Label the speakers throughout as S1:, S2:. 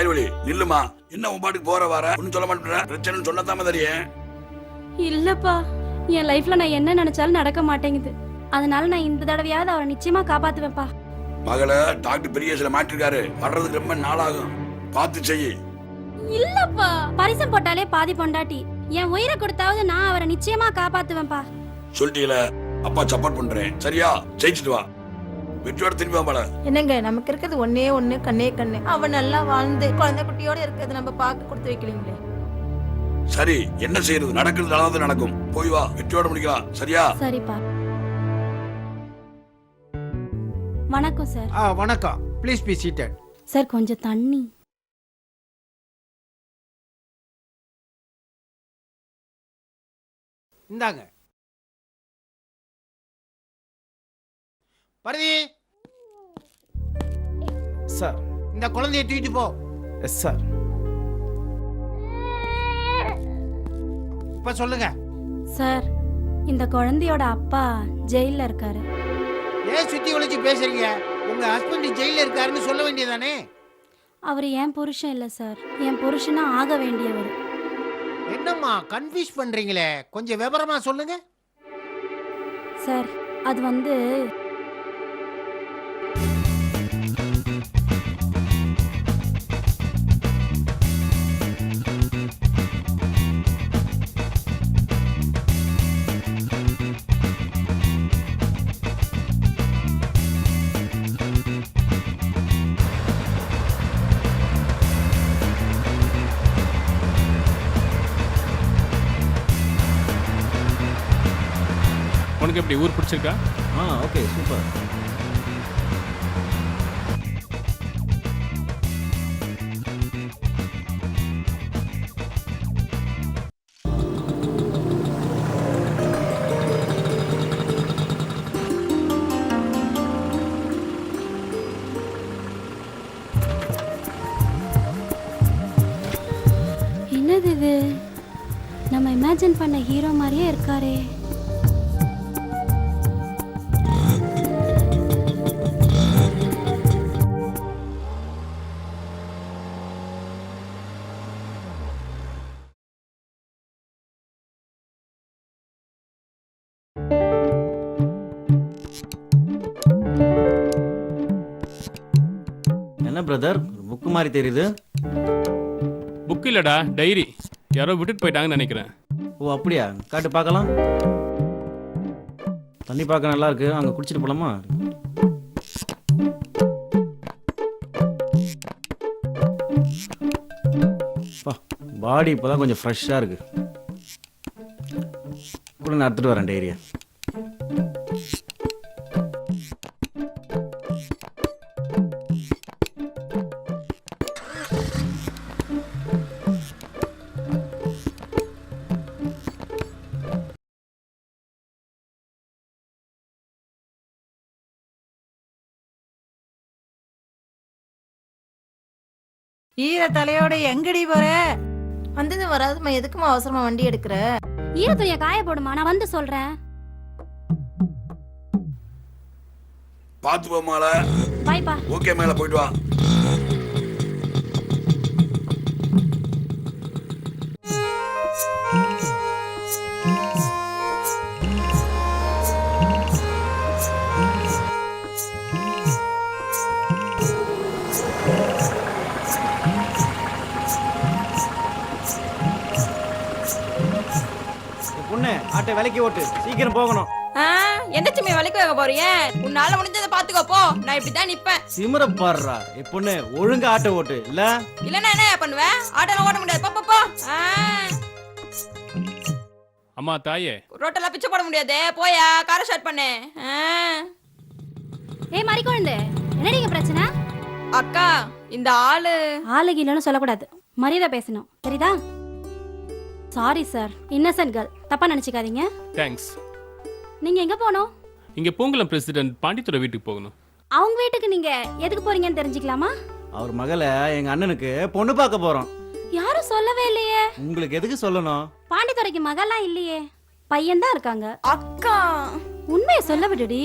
S1: கைவழி நில்லுமா? என்ன உன் பாட்டுக்கு போற வர? ஒன்னும் சொல்ல மாட்டேன் பிரச்சனைன்னு சொன்னதாம தெரியும்
S2: இல்லப்பா என் லைஃப்ல நான் என்ன நினைச்சாலும் நடக்க மாட்டேங்குது. அதனால நான் இந்த தடவையாவது அவரை நிச்சயமா காப்பாத்துவேன்ப்பா.
S1: மகளை டாக்டர் பெரிய சில மாட்டிருக்காரு. வர்றதுக்கு ரொம்ப நாளாகும். பார்த்து செய்யி
S2: இல்லப்பா பரிசம் போட்டாலே பாதி பொண்டாட்டி. என் உயிரை கொடுத்தாவது நான் அவரை நிச்சயமா காப்பாத்துவேன்ப்பா.
S1: சொல்லிட்டீல அப்பா சப்போர்ட் பண்றேன். சரியா? ஜெயிச்சிட்டு வா. வெற்றியோட திரும்பி வா மலை
S3: என்னங்க நமக்கு இருக்கிறது ஒன்னே ஒண்ணு கண்ணே கண்ணு. அவன் நல்லா வாழ்ந்து குழந்தை குட்டியோட இருக்கிறது நம்ம பார்க்க கொடுத்து வைக்கலீங்களே.
S1: சரி என்ன செய்யறது? நடக்கிறது நல்லது நடக்கும். போய் வா வெற்றியோட முடிக்கலாம். சரியா?
S2: சரிப்பா. வணக்கம் சார்.
S4: ஆ வணக்கம். ப்ளீஸ் பி சீட்டட்
S2: சார் கொஞ்சம் தண்ணி.
S4: இந்தாங்க. பரதி.
S5: சார்.
S4: இந்த குழந்தைய தூக்கிட்டு போ.
S5: Yes sir.
S4: இப்ப சொல்லுங்க.
S2: சார் இந்த குழந்தையோட அப்பா ஜெயில்ல இருக்காரு.
S4: ஏன் சுத்தி ஒழிச்சு பேசுறீங்க? உங்க ஹஸ்பண்ட் ஜெயில இருக்காருன்னு சொல்ல வேண்டியதானே?
S2: அவர் என் புருஷன் இல்ல சார். என் புருஷனா ஆக வேண்டியவர்.
S4: என்னம்மா கன்ஃபியூஸ் பண்றீங்களே? கொஞ்சம் விவரமா சொல்லுங்க.
S2: சார் அது வந்து
S6: உனக்கு எப்படி? ஊர் பிடிச்சிருக்கா?
S5: ஆ ஓகே சூப்பர்
S2: என்னது இது? நம்ம இமேஜின் பண்ண ஹீரோ மாதிரியே இருக்காரே.
S5: பிரதர் புக்கு மாதிரி தெரியுது.
S6: புக் இல்லடா டைரி யாரோ விட்டுட்டு போயிட்டாங்கன்னு நினைக்கிறேன்.
S5: ஓ அப்படியா? காட்டு பார்க்கலாம். தண்ணி பார்க்க நல்லா இருக்கு. அங்கே குடிச்சிட்டு போலாமா? பாடி இப்போதான் கொஞ்சம் ஃப்ரெஷ்ஷாக இருக்கு. கூட நான் எடுத்துட்டு வரேன் டைரியை
S3: ஈர தலையோட எங்கடி போற? வந்தது வராதுமா எதுக்குமா அவசரமா வண்டி எடுக்கிற?
S2: ஈர துணியை காய போடுமா? நான் வந்து சொல்றேன்.
S1: பார்த்து போ மலை.
S2: பாய்ப்பா
S1: ஓகே மேல போயிட்டு வா.
S5: பொண்ணு ஆட்டை விலைக்கு ஓட்டு. சீக்கிரம் போகணும்.
S3: எந்த சும்மா வேலைக்கு வைக்க போறீங்க? உன்னால முடிஞ்சதை பாத்துக்கோ போ. நான் இப்படிதான் நிப்பேன்.
S5: சிமர பாடுறா. என் பொண்ணு ஒழுங்கா ஆட்டை ஓட்டு இல்ல?
S3: இல்லன்னா என்ன பண்ணுவேன் ஆட்டோலாம் ஓட்ட முடியாது. போ, போ போ. ஆ,
S6: அம்மா தாயே.
S3: ரோட்டெல்லாம் பிச்சை போட முடியாது. போயா காரை ஸ்டார்ட் பண்ணு.
S2: ஏய் மறி குழந்தை என்னடி இங்க பிரச்சனை?
S3: அக்கா இந்த ஆளு.
S2: ஆளுக்கு இல்லைன்னு சொல்லக்கூடாது. மரியாதை பேசணும். Saritha sorry sir innocent girl தப்பா நினைச்சுக்காதீங்க.
S6: தேங்க்ஸ்
S2: நீங்க எங்க போனோம்
S6: இங்கே பூங்குளம் பிரசிடென்ட் பாண்டித்துறை வீட்டுக்கு போகணும்.
S2: அவங்க வீட்டுக்கு நீங்க எதுக்கு போறீங்கன்னு தெரிஞ்சுக்கலாமா?
S5: அவர் மகளை எங்க அண்ணனுக்கு பொண்ணு பார்க்க போறோம்.
S2: யாரும் சொல்லவே இல்லையே.
S5: உங்களுக்கு எதுக்கு சொல்லணும்?
S2: பாண்டித்துறைக்கு மகள்லாம் இல்லையே. பையன் தான் இருக்காங்க.
S3: அக்கா.
S2: உண்மையை சொல்ல விடுடி.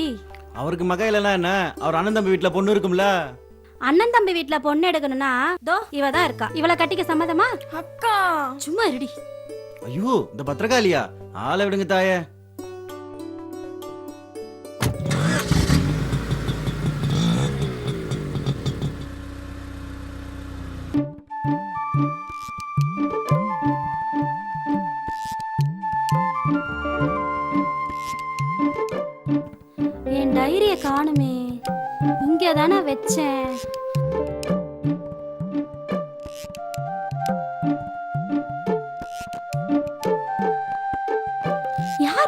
S5: அவருக்கு மக இல்லைன்னா என்ன? அவர் அண்ணன் தம்பி வீட்டுல பொண்ணு இருக்கும்ல?
S2: அண்ணன் தம்பி வீட்ல பொண்ணு எடுக்கணும்னா தோ இவ தான் இருக்கா. இவளை கட்டிக்க சம்மதமா?
S7: அக்கா.
S2: சும்மா இருடி.
S5: ஐயோ இந்த பத்திரகாளியா? ஆளை விடுங்க தாயே.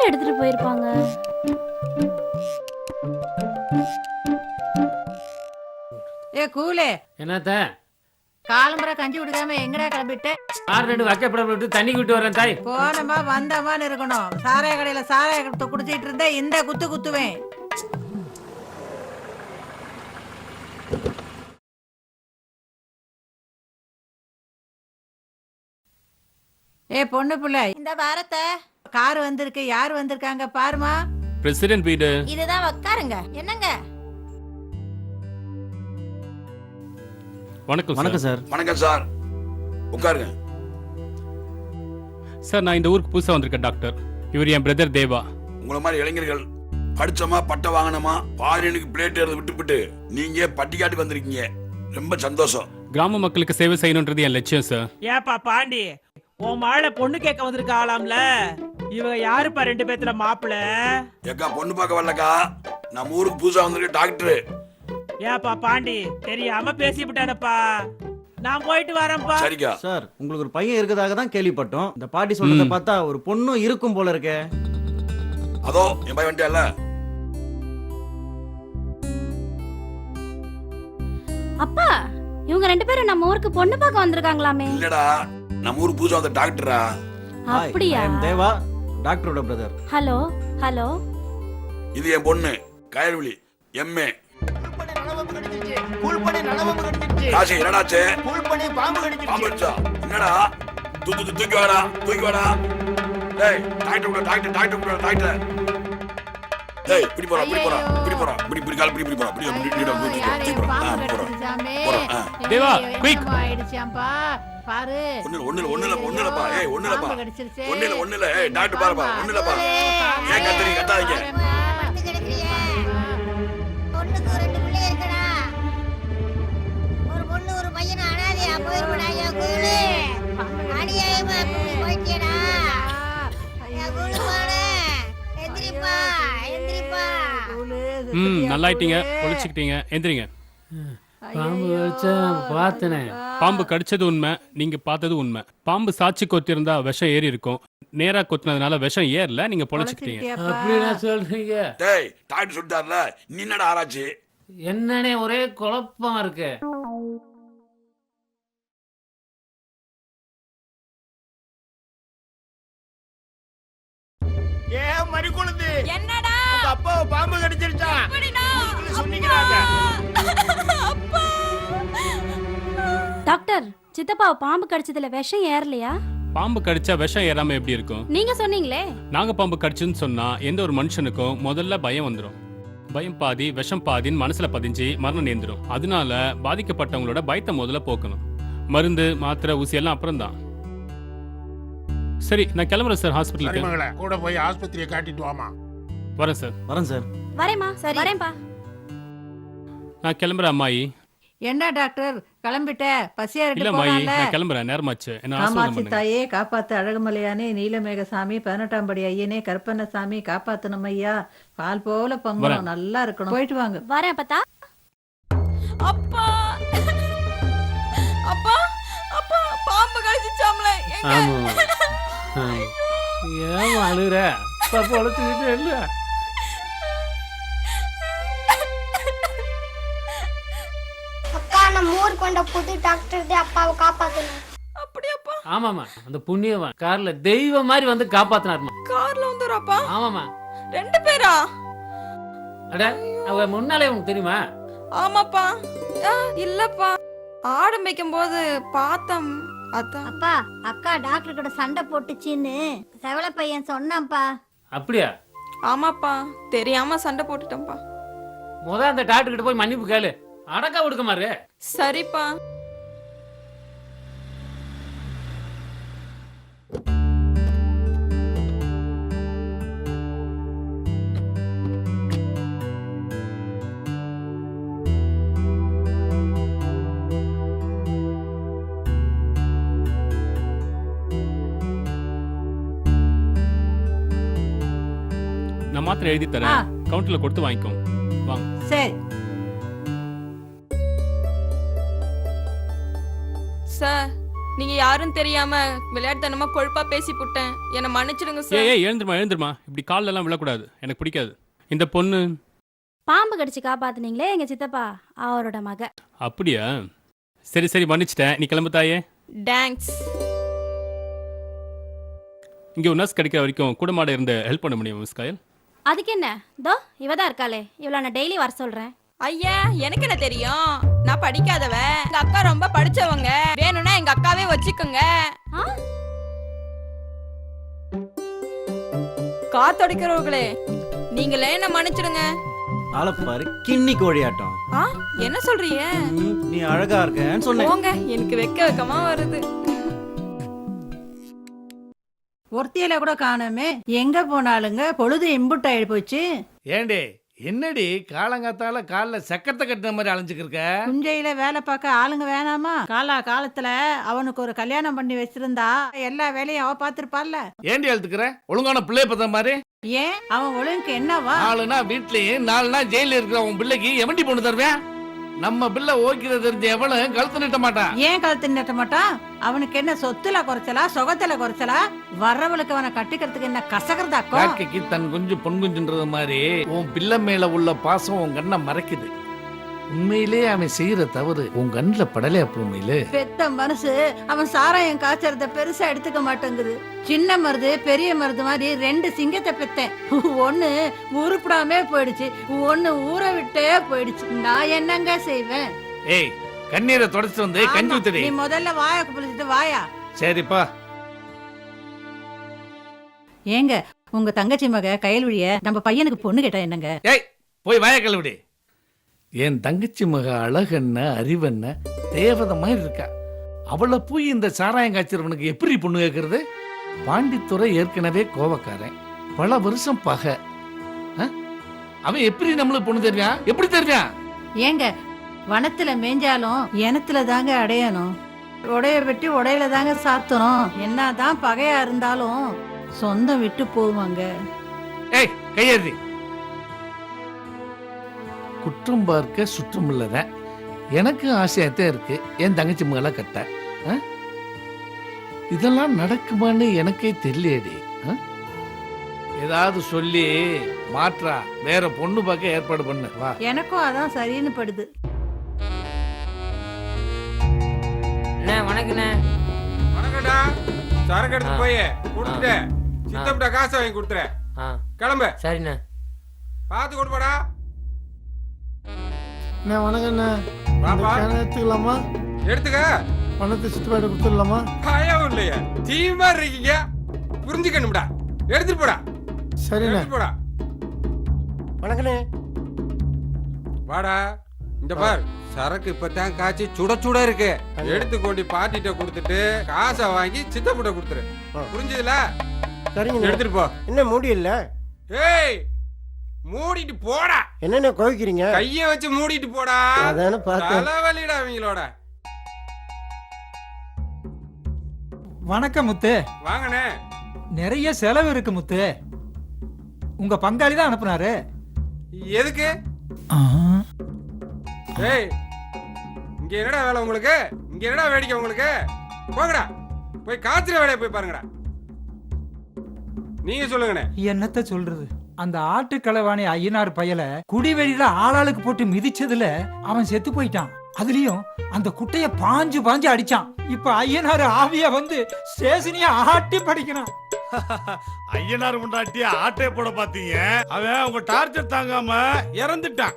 S2: எடுத்துட்டு போயிருப்பாங்க.
S7: ஏ கூலே.
S8: என்னத்த?
S7: காலம்புற கஞ்சி விடுக்காம எங்கடா கிளம்பிட்ட?
S8: ஆறு ரெண்டு வக்கப்படம் விட்டு தண்ணி விட்டு வரேன் தாய்.
S7: போனமா வந்தமான்னு இருக்கணும். சாராய கடையில சாராய குத்து குடிச்சிட்டு இருந்தா இந்த குத்து குத்துவேன். ஏ பொண்ணு பிள்ளை. இந்த வாரத்தை கார் வந்திருக்கு யார் வந்திருக்காங்க பாருமா?
S6: பிரசிடென்ட் வீடு.
S7: இதுதான் உட்காருங்க என்னங்க?
S6: வணக்கம்
S5: வணக்கம் சார்
S1: வணக்கம் சார் உட்காருங்க
S6: சார் நான் இந்த ஊருக்கு புதுசா வந்திருக்கேன் டாக்டர். இவர் என் பிரதர் தேவா.
S1: உங்களை மாதிரி இளைஞர்கள் படிச்சோமா பட்டம் வாங்கினோமா பாரியனுக்கு பிளேட் எடுத்து விட்டுவிட்டு நீங்க பட்டிக்காட்டுக்கு வந்திருக்கீங்க. ரொம்ப சந்தோஷம்.
S6: கிராம மக்களுக்கு சேவை செய்யணுன்றது என் லட்சியம் சார்
S9: ஏப்பா பாண்டி உன் மாலை பொண்ணு கேட்க வந்திருக்காளாம்ல இவங்க யாருப்பா ரெண்டு பேத்துல மாப்பிள?
S1: ஏக்கா பொண்ணு பார்க்க வரலக்கா. நம்ம ஊருக்கு புதுசா வந்திருக்க டாக்டர்.
S9: ஏப்பா பாண்டி தெரியாம பேசிவிட்டானப்பா. நான் போயிட்டு வரேன்ப்பா.
S1: சரிக்கா.
S5: சார் உங்களுக்கு ஒரு பையன் இருக்கதாக தான் கேள்விப்பட்டோம். இந்த பாட்டி சொல்றத. பார்த்தா ஒரு பொண்ணும் இருக்கும் போல இருக்கே.
S1: அதோ என் பையன் வந்துட்டியால
S2: அப்பா இவங்க ரெண்டு பேரும் நம்ம ஊருக்கு பொண்ணு பார்க்க வந்திருக்காங்களாமே.
S1: இல்லடா நம்ம ஊருக்கு புதுசா வந்த டாக்டரா?
S2: அப்படியா?
S5: தேவா டாக்டரோட பிரதர்
S2: ஹலோ ஹலோ
S1: இது என் பொண்ணு கயல்விழி எம்ஏ. காசி என்னடாச்சு?
S10: பாம்பு
S1: என்னடா? தூக்கு வாடா தூக்கி வாடா. டேய் டாக்டர் கூட டாக்டர் டாக்டர் கூட டாக்டர். டேய் இப்படி போறா இப்படி போறா இப்படி போறா இப்படி இப்படி கால் இப்படி இப்படி போறா இப்படி இப்படி இப்படி இப்படி இப்படி இப்படி போறா ஆ, போறா போறா ஆ.
S6: தேவா, quick.
S7: ஆயிடுச்சாம்பா பாரு
S1: ஒண்ணு இல்ல, ஒண்ணு இல்ல, ஒண்ணு இல்ல, ஒண்ணு இல்லப்பா. ஏய், ஒண்ணு இல்லப்பா.
S7: பாம்பு கடிச்சிருச்சு.
S1: ஒண்ணு இல்ல, ஒண்ணு இல்ல. ஏய், டாக்டர் பாருப்பா. ஒண்ணு இல்லப்பா. ஏன் கத்துறீங்க? கத்தாதீங்க.
S11: படுத்து கிடக்குறியே. பொண்ணுக்கு ரெண்டு பிள்ளைங்க இருக்குடா. ஒரு பொண்ணு ஒரு பையன் அனாதையா போயிருப்படா என் கூலு. அநியாயமா போயிட்டியேடா. என் கூலு மானே. எந்திரிப்பா, எந்திரிப்பா.
S6: ம் நல்லாயிட்டீங்க பொழிச்சுக்கிட்டீங்க எந்திரிங்க
S8: பாம்பு வச்சா பார்த்தனே
S6: பாம்பு கடிச்சது உண்மை நீங்க பார்த்தது உண்மை. பாம்பு சாட்சி கொத்திருந்தா விஷம் ஏறி இருக்கும். நேரா கொத்தினதுனால விஷம் ஏறல நீங்க பொழைச்சுக்கிட்டீங்க
S7: பொழைச்சிட்டியாப்பா?
S8: அப்படின்னா சொல்றீங்க.
S1: டேய், டாக்டர் சொல்லிட்டாருல, நீ என்னடா ஆராய்ச்சி?
S8: என்னனே ஒரே குழப்பமா இருக்கு.
S10: ஏ மறி குழந்தை என்னடா அப்பாவை பாம்பு கடிச்சிருச்சா? சொன்னீங்களாங்க
S2: டாக்டர் சித்தப்பாவை பாம்பு கடிச்சதுல விஷம் ஏறலையா?
S6: பாம்பு கடிச்சா விஷம் ஏறாம எப்படி இருக்கும்?
S2: நீங்க சொன்னீங்களே.
S6: நாங்க பாம்பு கடிச்சுன்னு சொன்னா எந்த ஒரு மனுஷனுக்கும் முதல்ல பயம் வந்துடும் பயம் பாதி விஷம் பாதின்னு மனசுல பதிஞ்சு மரணம் நேர்ந்துடும் அதனால பாதிக்கப்பட்டவங்களோட பயத்தை முதல்ல போக்கணும். மருந்து மாத்திரை ஊசி எல்லாம் அப்புறம் தான் சரி நான் கிளம்புறேன் சார் ஹாஸ்பிட்டலுக்கு.
S4: கூட போய் ஆஸ்பத்திரியை காட்டிட்டு வாமா
S6: வரேன் சார்.
S5: வரேன் சார்.
S2: வரேம்மா. சரி. வரேன்பா
S6: நான் கிளம்புறேன் அம்மாயி.
S7: என்ன டாக்டர்? கிளம்பிட்ட. பசியா
S6: இல்ல
S7: போறான்ல.
S6: நான் கிளம்புறேன். நேரமாச்சு. என்ன
S7: காமாட்சி தாயே காப்பாத்து அழகுமலையானே நீலமேகசாமி பதினெட்டாம் படி ஐயனே கருப்பண்ணசாமி காப்பாத்தணும் ஐயா. பால் போல. பொங்கணும். நல்லா இருக்கணும். போயிட்டு வாங்க.
S2: வரேன் அப்பத்தா.
S3: அப்பா. அப்பா. அப்பா பாம்பு கடிச்சிச்சாம்ல.
S8: ஏன் அழுகுற அப்பா பொழைச்சுக்கிட்டு இல்ல
S11: வந்த புது டாக்டர் அப்பாவை காப்பாத்தணும்.
S3: அப்படியாப்பா?
S8: ஆமாமா அந்த புண்ணியவன் கார்ல தெய்வம் மாதிரி வந்து காப்பாத்தினாருமா
S3: கார்ல வந்துறாப்பா
S8: ஆமாமா
S3: ரெண்டு பேரா?
S8: அட அவ முன்னாலே உனக்கு தெரியுமா?
S3: ஆமாப்பா. ஆ, இல்லப்பா. ஆடு மேய்க்கும் போது பார்த்தம். அதான்.
S11: அப்பா அக்கா டாக்டர் கூட சண்டை போட்டுச்சின்னு செவல பையன் சொன்னான்ப்பா.
S8: அப்படியா?
S3: ஆமாப்பா. தெரியாம சண்டை போட்டுட்டேன்ப்பா
S8: முத அந்த டாக்டர் கிட்ட போய் மன்னிப்பு கேளு. அடக்கா ஒடுக்க மாறு
S3: சரிப்பா.
S6: நான் மாத்திரை எழுதி. தரேன். கவுண்டர்ல கொடுத்து வாங்கிக்கோ. வாங்க.
S7: சரி.
S3: சார். நீங்க யாரும் தெரியாம விளையாட்டுத்தனமா கொழுப்பா பேசி புட்டேன். என்ன மன்னிச்சிடுங்க
S6: ஏய்
S3: சார்.
S6: ஏய் எழுந்துருமா எழுந்துருமா. இப்படி கால்ல எல்லாம் விழக்கூடாது. எனக்கு பிடிக்காது. இந்த பொண்ணு.
S2: பாம்பு கடிச்சு காப்பாத்துனீங்களே எங்க சித்தப்பா? அவரோட மக.
S6: அப்படியா? சரி சரி மன்னிச்சிட்டேன். நீ கிளம்பு தாயே.
S3: டேங்க்ஸ்
S6: இங்க ஒரு நர்ஸ் கிடைக்கிற வரைக்கும் கூட மாட இருந்து ஹெல்ப் பண்ண முடியும் மிஸ் காயல்?
S2: அதுக்கு என்ன? தோ இவ தான் இருக்காளே. இவள நான் டெய்லி வர சொல்றேன்.
S3: ஐயா எனக்கு என்ன தெரியும்? நான் படிக்காதவ. எங்க அக்கா ரொம்ப படிச்சவங்க. வேணும்னா எங்க அக்காவே வச்சுக்கோங்க? காத்தடிக்கிறவர்களே நீங்களே என்ன மன்னிச்சிடுங்க.
S5: ஆளப்பாரு கிண்ணி கோழியாட்டம்.
S3: ஆ என்ன சொல்றீங்க?
S5: நீ அழகா இருக்கேன்னு சொன்னேன்.
S3: போங்க எனக்கு வெக்க வெக்கமா வருது.
S7: ஒருத்தியில கூட காணோமே. எங்க போனாலுங்க பொழுது இம்புட் ஆயிடு போச்சு.
S10: ஏண்டே என்னடி காலங்காத்தால காலில் சக்கரத்தை கட்டின மாதிரி அலைஞ்சுக்கிருக்க?
S7: குஞ்சையில வேலை பார்க்க ஆளுங்க வேணாமா? காலா காலத்துல அவனுக்கு ஒரு கல்யாணம் பண்ணி வச்சிருந்தா எல்லா வேலையும் அவ பாத்திருப்பாள்ல
S10: ஏண்டி அழுத்துக்கிற? ஒழுங்கான பிள்ளை பத்த மாதிரி?
S7: ஏன்? அவன் ஒழுங்குக்கு என்னவா?
S10: நாலுனா வீட்லயும் நாலுனா ஜெயில இருக்கிற உன் பிள்ளைக்கு எவண்டி பொண்ணு தருவேன்? நம்ம பிள்ளை ஓய்க்கிறது தெரிஞ்ச எவளும் கழுத்து நீட்ட மாட்டான்
S7: ஏன் கழுத்து நிட்ட மாட்டான் அவனுக்கு என்ன சொத்துல குறைச்சலா சொகத்துல குறைச்சலா? வர்றவளுக்கு அவனை கட்டிக்கிறதுக்கு என்ன கசகிறதாக்கும்
S10: காக்கைக்கு தன் குஞ்சு பொன் குஞ்சுன்றது மாதிரி உன் பிள்ளை மேல உள்ள பாசம் உன் கண்ணை மறைக்குது. உண்மையிலே அவன் செய்யற தவறு உன் கண்ணில் படலையா பூமையில
S7: பெத்த மனசு அவன் சாராயம் காய்ச்சறத பெருசா எடுத்துக்க மாட்டேங்குது. சின்ன மருது பெரிய மருது மாதிரி ரெண்டு சிங்கத்தை பெத்தேன். ஒண்ணு உருப்படாமே போயிடுச்சு ஒண்ணு ஊற விட்டே போயிடுச்சு. நான் என்னங்க செய்வேன்?
S10: ஏய் கண்ணீரை தொடச்சிட்டு வந்து கஞ்சி ஊத்துடி.
S7: நீ முதல்ல வாய குளிச்சுட்டு வாயா.
S10: சரிப்பா.
S7: ஏங்க உங்க தங்கச்சி மக கையல்விழிய நம்ம பையனுக்கு பொண்ணு கேட்டா என்னங்க?
S10: ஏய் போய் வாய கழுவிடி. என் தங்கச்சி மக அழகண்ண அறிவண்ண தேவதை மாதிரி இருக்கா? அவளை போய் இந்த சாராயம் காய்ச்சறவனுக்கு எப்படி பொண்ணு கேட்கறது? பாண்டித்துறை ஏற்கனவே கோவக்காரன். பல வருஷம் பகை? அவன் எப்படி நம்மளுக்கு பொண்ணு தெரியான் எப்படி தெரியான்
S7: ஏங்க வனத்துல மேய்ஞ்சாலும் எனத்துல தாங்க அடையணும். உடைய வெட்டி உடையில தாங்க சாத்தணும். என்னதான் பகையா இருந்தாலும் சொந்தம் விட்டு போவாங்க.
S10: ஏய் கையெழுதி குற்றம் பார்க்க சுற்றம் இல்லதான் எனக்கு ஆசையாத்தான் இருக்கு. என் தங்கச்சி மகளை கட்ட. ஆ? இதெல்லாம் நடக்குமான்னு எனக்கே தெரியலையேடி. ஆ? ஏதாவது சொல்லி மாற்றா. வேற பொண்ணு பார்க்க ஏற்பாடு பண்ணு. வா.
S7: எனக்கும் அதான் சரின்னு படுது.
S9: அண்ணே வணக்கண்ணே.
S12: வணக்கம்டா. சரக்கு எடுத்து. போய் கொடுத்துட்டு சித்தப்பிட்ட காசை வாங்கி கொடுத்துரு
S9: ஆ.
S12: கிளம்பு.
S9: சரிண்ணே.
S12: பார்த்து கொடுப்பாடா.
S4: அண்ணா வணக்கண்ணா
S12: பாப்பா
S4: எடுத்துக்கலாமா?
S12: எடுத்துக்க.
S4: பணத்தை சுட்டு போயிட்டு கொடுத்துடலாமா?
S12: பயம் இல்லையே. மாதிரி இருக்கீங்க. புரிஞ்சுக்கணும்டா எடுத்துட்டு போடா.
S4: சரிண்ணே.
S12: எடுத்துட்டு போடா.
S4: வணக்கண்ணே.
S12: வாடா. இந்த பார் சரக்கு இப்பதான் காய்ச்சி சுட சுட இருக்கு. எடுத்து கொண்டு பாட்டிட்ட கொடுத்துட்டு காசை வாங்கி சித்தப்பிட்ட கொடுத்துரு. புரிஞ்சுதுல?
S4: சரிங்க
S12: எடுத்துட்டு போ.
S4: என்ன முடியல
S12: ஏய் மூடிட்டு போடா.
S4: என்னென்ன கோவிக்கிறீங்க?
S12: கைய வச்சு மூடிட்டு போடா.
S4: அதானே
S12: தலைவலிடா அவங்களோட
S9: வணக்கம் முத்து.
S12: வாங்கண்ணே.
S9: நிறைய செலவு இருக்கு முத்து. உங்க பங்காளி தான் அனுப்புனாரு.
S12: எதுக்கு? ஏய் இங்க என்னடா வேலை உங்களுக்கு? இங்க என்னடா வேடிக்கை உங்களுக்கு? போங்கடா. போய் காய்ச்சற வேலையை போய் பாருங்கடா. நீங்க சொல்லுங்கண்ணே.
S9: என்னத்த சொல்றது? அந்த ஆட்டுக்கலவாணி ஐயனார் பயல குடிவெளியில ஆளாளுக்கு போட்டு மிதிச்சதுல அவன் செத்து போயிட்டான். அதுலயும் அந்த குட்டைய பாஞ்சு பாஞ்சு அடிச்சான். இப்ப ஐயனார் ஆவியா வந்து ஸ்டேஷனிய ஆட்டி படிக்கிறான்.
S10: ஐயனார் உண்டாட்டி ஆட்டே போட பாத்தீங்க. அவன் உங்க டார்ச்சர் தாங்காம இறந்துட்டான்.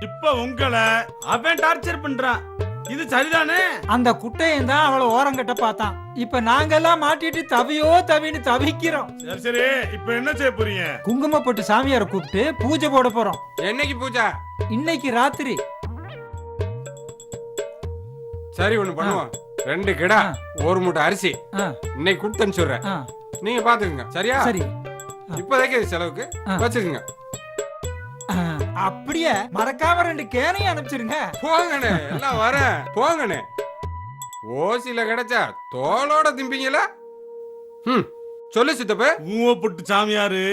S10: இப்ப உங்களை அவன் டார்ச்சர் பண்றான். இது சரிதானே?
S9: அந்த குட்டையன் தான் அவளை ஓரங்கட்ட பார்த்தான். இப்ப நாங்கெல்லாம் மாட்டிட்டு தவியோ தவின்னு தவிக்கிறோம்.
S10: சரி சரி. இப்ப என்ன செய்ய போறீங்க?
S9: குங்குமப்பட்டு சாமியாரை கூப்பிட்டு பூஜை போட போறோம்.
S12: என்னைக்கு பூஜா?
S9: இன்னைக்கு ராத்திரி.
S12: சரி ஒண்ணு பண்ணுவோம். ரெண்டு கிடா ஒரு மூட்டை அரிசி.
S9: ஆ,
S12: இன்னைக்கு கொடுத்து அனுப்பிச்சுடுறேன்
S9: ஆ,
S12: நீங்க பாத்துக்கங்க சரியா?
S9: சரி.
S12: இப்போதைக்கு இது செலவுக்கு. வச்சுக்கோங்க.
S9: ஆ, அப்படியே மறக்காம ரெண்டு கேனையும் அனுப்பிச்சிருங்க.
S12: போங்கண்ணே எல்லாம் வரேன். போங்கண்ணே. ஓசில கிடைச்சா தோலோட திம்பிங்களா ம் சொல்லு சித்தப்ப.
S1: ஊவப்பட்டு சாமியாரு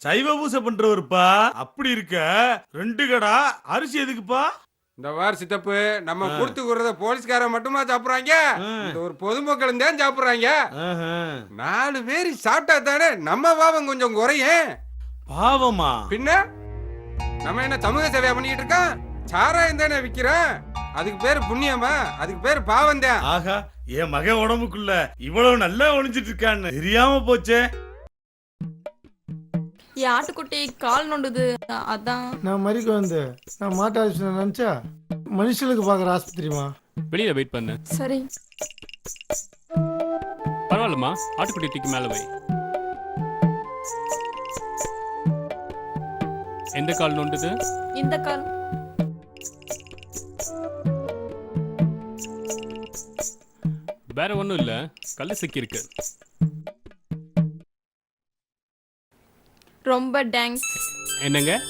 S1: சைவ பூசை பண்றவருப்பா. அப்படி இருக்க ரெண்டு கடா அரிசி எதுக்குப்பா?
S12: இந்த வார் சித்தப்பு நம்ம கொடுத்துக்கிறத போலீஸ்காரன் மட்டுமா சாப்பிடுறாங்க. இந்த ஒரு பொதுமக்களும் தான் சாப்பிடுறாங்க. நாலு பேர் சாப்பிட்டா தானே நம்ம பாவம் கொஞ்சம் குறையும்.
S1: பாவமா?
S12: பின்ன? நம்ம என்ன சமூக சேவையா பண்ணிட்டு இருக்கோம் சாராயம் தானே விக்கிறோம் அதுக்கு பேர் புண்ணியமா? அதுக்கு பேர் பாவம் தான்
S1: ஆகா என் மகன் உடம்புக்குள்ள இவ்வளவு நல்லா ஒளிஞ்சிட்டு இருக்கான்னு தெரியாம போச்சே.
S3: என் ஆட்டுக்குட்டி கால் நொண்டுது. அதான்.
S4: நான் மறிக்க வந்து நான் மாட்டு ஆஸ்பத்திரி நினச்சா மனுஷனுக்கு பார்க்குற ஆஸ்பத்திரிமா
S6: வெளியில வெயிட் பண்ணு.
S3: சரி.
S6: பரவாயில்லம்மா. ஆட்டுக்குட்டி தூக்கி மேல வை. எந்த கால் நோண்டுது?
S3: இந்த கால்.
S6: வேற ஒண்ணும் இல்ல. கல்லு சிக்கி இருக்கு
S3: ரொம்ப டேங்க்ஸ்
S6: என்னங்க?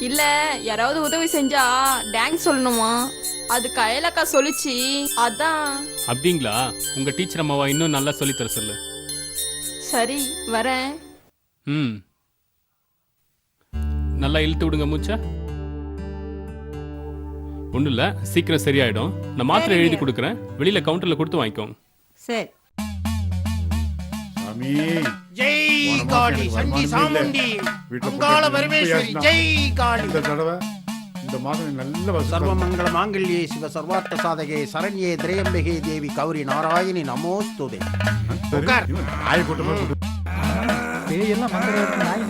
S3: இல்ல யாராவது உதவி செஞ்சா டேங்க்ஸ் சொல்லணுமா? அது கையலக்கா சொல்லிச்சு. அதான்.
S6: அப்படிங்களா? உங்க டீச்சர் அம்மாவா இன்னும் நல்லா சொல்லித் தர சொல்லு.
S3: சரி வரேன்.
S6: ம். நல்லா இழுத்து விடுங்க மூச்சா. ஒன்றும் இல்லை சீக்கிரம் சரியாயிடும். நான் மாத்திரை எழுதி கொடுக்குறேன். வெளியில கவுண்டர்ல கொடுத்து வாங்கிக்கோங்க.
S7: சரி.
S1: சாமி.
S4: ஜெய் காளி சண்டி சாமுண்டி அங்காள பரமேஸ்வரி ஜெய் காளி.
S1: இந்த தடவை இந்த மாதம் நல்ல
S4: சர்வமங்கள மாங்கல்யே சிவ சர்வார்த்த சாதகே சரண்யே திரையம்பிகே தேவி கௌரி நாராயணி நமோஸ்துதே உட்கார்.
S9: பேயெல்லாம் மந்திரம் நாய்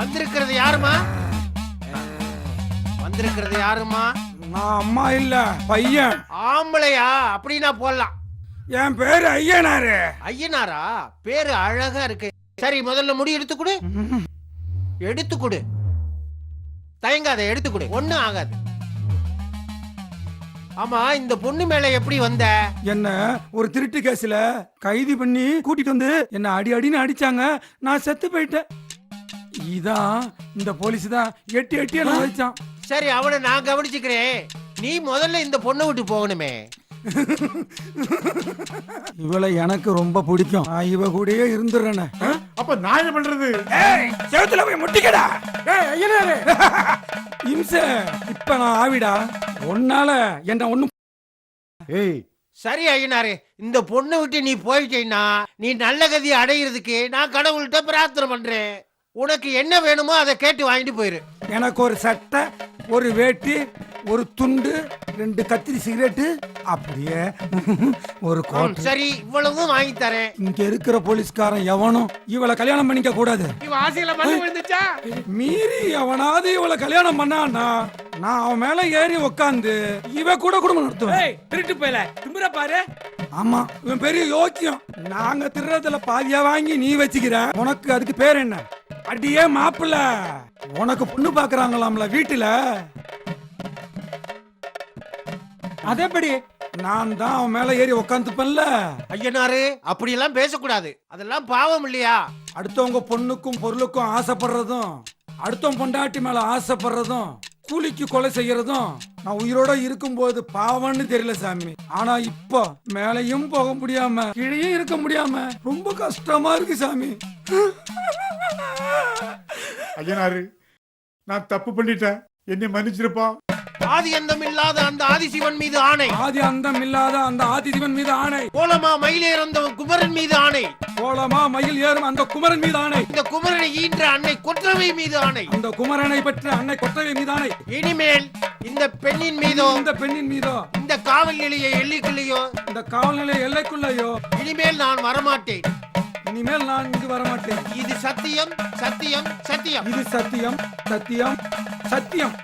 S4: வந்திருக்கிறது யாருமா? வந்திருக்கிறது யாருமா?
S9: நான் அம்மா இல்ல பையன்.
S4: ஆம்பளையா? அப்படின்னா போடலாம்.
S9: என் பேரு ஐயனாரு.
S4: ஐயனாரா? பேரு அழகா இருக்கு. சரி முதல்ல முடி எடுத்து கொடு. எடுத்து கொடு. தயங்காத எடுத்து கொடு. ஒண்ணும் ஆகாது. ஆமா இந்த பொண்ணு மேல எப்படி வந்த?
S9: என்ன ஒரு திருட்டு கேஸ்ல கைது பண்ணி கூட்டிட்டு வந்து என்ன அடி அடின்னு அடிச்சாங்க. நான் செத்து போயிட்டேன். இதான் இந்த போலீஸ் தான். எட்டி எட்டி என்ன வச்சான்
S4: சரி அவனை நான் கவனிச்சுக்கிறேன். நீ முதல்ல இந்த பொண்ணை விட்டு போகணுமே.
S9: இவளை எனக்கு ரொம்ப பிடிக்கும். நான் இவ கூடயே இருந்துடுறேனே.
S1: அப்ப நான் என்ன பண்றது?
S9: செவத்துல போய் முட்டிக்கடா. இம்ச. இப்ப நான் ஆவிடா. உன்னால என்ன ஒண்ணும்
S4: ஏய். சரி ஐயனாரே. இந்த பொண்ணை விட்டு நீ போயிட்டீன்னா நீ நல்ல கதி அடையிறதுக்கு நான் கடவுள்கிட்ட பிரார்த்தனை பண்றேன். உனக்கு என்ன வேணுமோ அதை கேட்டு வாங்கிட்டு போயிரு.
S9: எனக்கு ஒரு சட்டை ஒரு வேட்டி ஒரு துண்டு ரெண்டு கத்திரி சிகரெட்டு அப்படியே ஒரு
S4: ம்,
S9: கோட்டை.
S4: சரி இவ்வளவும் வாங்கி தரேன்.
S9: இங்க இருக்கிற போலீஸ்காரன் எவனும் இவளை கல்யாணம் பண்ணிக்க கூடாது. மீறி எவனாவது இவளை கல்யாணம் பண்ணான்னா நான் அவன் மேல ஏறி உக்காந்து இவ கூட குடும்பம் நடத்துவேன்.
S8: திருட்டு போயல. திமிர பாரு.
S9: ஆமா இவன் பெரிய யோக்கியம். நாங்க திருடத்துல பாதியா வாங்கி நீ வச்சுக்கிற. உனக்கு அதுக்கு பேர் என்ன? அடியே மாப்பிள்ள. உனக்கு பொண்ணு பாக்குறாங்களாம்ல வீட்டுல? அதேபடி நான் தான் அவன் மேல ஏறி உக்காந்துப்பேன்ல.
S4: ஐயனாரு அப்படியெல்லாம் பேசக்கூடாது. அதெல்லாம் பாவம் இல்லையா?
S9: அடுத்தவங்க பொண்ணுக்கும் பொருளுக்கும் ஆசைப்படுறதும் அடுத்தவங்க பொண்டாட்டி மேல ஆசைப்படுறதும் கூலிக்கு கொலை செய்யறதும் நான் உயிரோட இருக்கும்போது பாவம்னு தெரியல சாமி. ஆனா இப்போ மேலையும் போக முடியாம கீழேயும் இருக்க முடியாம ரொம்ப கஷ்டமா இருக்கு சாமி.
S1: ஐயனாரு நான் தப்பு பண்ணிட்டேன். என்னை மன்னிச்சிருப்பா.
S4: ஆதி அந்தம் இல்லாத அந்த ஆதிசிவன் மீது ஆணை.
S9: ஆதி அந்தம் இல்லாத அந்த ஆதிசிவன் மீது ஆணை.
S4: கோலமா மயிலேர் அந்த குமரன் மீது ஆணை.
S9: கோலமா மயில் ஏறும் அந்த குமரன் மீது ஆணை.
S4: இந்த குமரனை ஈன்ற அன்னை கொற்றவை மீது ஆணை.
S9: அந்த குமரனை பெற்ற அன்னை கொட்டகை மீது ஆணை.
S4: இனிமேல் இந்த பெண்ணின் மீதோ
S9: இந்த பெண்ணின் மீதோ
S4: இந்த காவல் நிலைய எல்லைக்குள்ளேயோ
S9: இந்த காவல் நிலைய எல்லைக்குள்ளேயோ
S4: இனிமேல் நான் வரமாட்டேன்.
S9: இனிமேல் நான் இங்கு வரமாட்டேன்.
S4: இது சத்தியம் சத்தியம் சத்தியம்.
S9: இது சத்தியம் சத்தியம் சத்தியம்.